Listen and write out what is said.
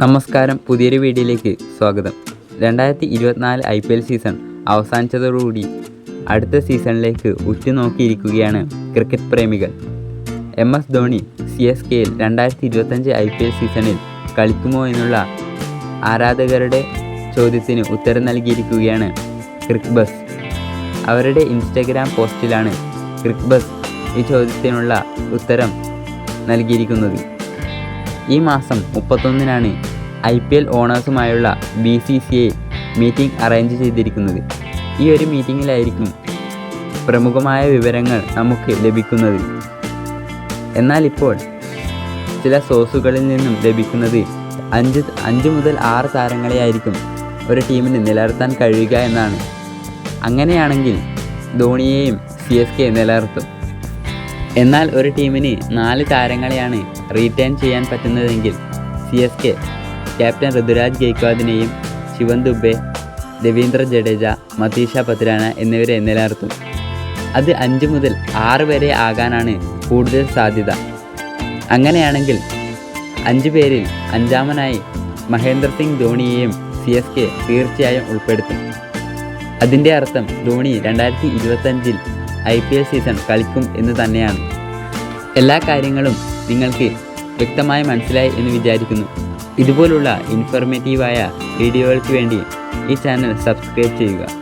നമസ്കാരം. പുതിയൊരു വീഡിയോയിലേക്ക് സ്വാഗതം. രണ്ടായിരത്തി ഇരുപത്തിനാല് ഐ പി എൽ സീസൺ അവസാനിച്ചതോടുകൂടി അടുത്ത സീസണിലേക്ക് ഉറ്റുനോക്കിയിരിക്കുകയാണ് ക്രിക്കറ്റ് പ്രേമികൾ. M S Dhoni C S കെയിൽ രണ്ടായിരത്തി ഇരുപത്തഞ്ച് ഐ പി എൽ സീസണിൽ കളിക്കുമോ എന്നുള്ള ആരാധകരുടെ ചോദ്യത്തിന് ഉത്തരം നൽകിയിരിക്കുകയാണ് ക്രിക്ക് ബസ് അവരുടെ ഇൻസ്റ്റഗ്രാം പോസ്റ്റിലാണ് ക്രിക്ക് ബസ് ഈ ചോദ്യത്തിനുള്ള ഉത്തരം നൽകിയിരിക്കുന്നത്. ഈ മാസം മുപ്പത്തൊന്നിനാണ് I P L ഓണേഴ്സുമായുള്ള B C C I meeting arrange ചെയ്തിരിക്കുന്നത്. ഈ ഒരു മീറ്റിങ്ങിലായിരിക്കും പ്രമുഖമായ വിവരങ്ങൾ നമുക്ക് ലഭിക്കുന്നത്. എന്നാൽ ഇപ്പോൾ ചില സോഴ്സുകളിൽ നിന്നും ലഭിക്കുന്നത് അഞ്ച് അഞ്ച് മുതൽ ആറ് താരങ്ങളെയായിരിക്കും ഒരു ടീമിന് നിലനിർത്താൻ കഴിയുക എന്നാണ്. അങ്ങനെയാണെങ്കിൽ ധോണിയെയും സി എസ് കെ നിലനിർത്തും. എന്നാൽ ഒരു ടീമിന് നാല് താരങ്ങളെയാണ് റീറ്റേൺ ചെയ്യാൻ പറ്റുന്നതെങ്കിൽ C S K captain Ruturaj ഗെയ്ക്വാദിനെയും Shivam Dube Ravindra Jadeja Matheesha Pathirana എന്നിവരെ നിലനിർത്തും. അത് അഞ്ച് മുതൽ ആറ് വരെ ആകാനാണ് കൂടുതൽ സാധ്യത. അങ്ങനെയാണെങ്കിൽ അഞ്ച് പേരിൽ അഞ്ചാമനായി മഹേന്ദ്ര സിംഗ് ധോണിയെയും സി എസ് കെ തീർച്ചയായും ഉൾപ്പെടുത്തും. അതിന്റെ അർത്ഥം ധോണി രണ്ടായിരത്തി ഇരുപത്തഞ്ചിൽ ഐ പി എൽ സീസൺ കളിക്കും എന്ന് തന്നെയാണ്. എല്ലാ കാര്യങ്ങളും നിങ്ങൾക്ക് വ്യക്തമായി മനസ്സിലായി എന്ന് വിചാരിക്കുന്നു. ഇതുപോലുള്ള ഇൻഫോർമേറ്റീവായ വീഡിയോകൾക്ക് വേണ്ടി ഈ ചാനൽ സബ്സ്ക്രൈബ് ചെയ്യുക.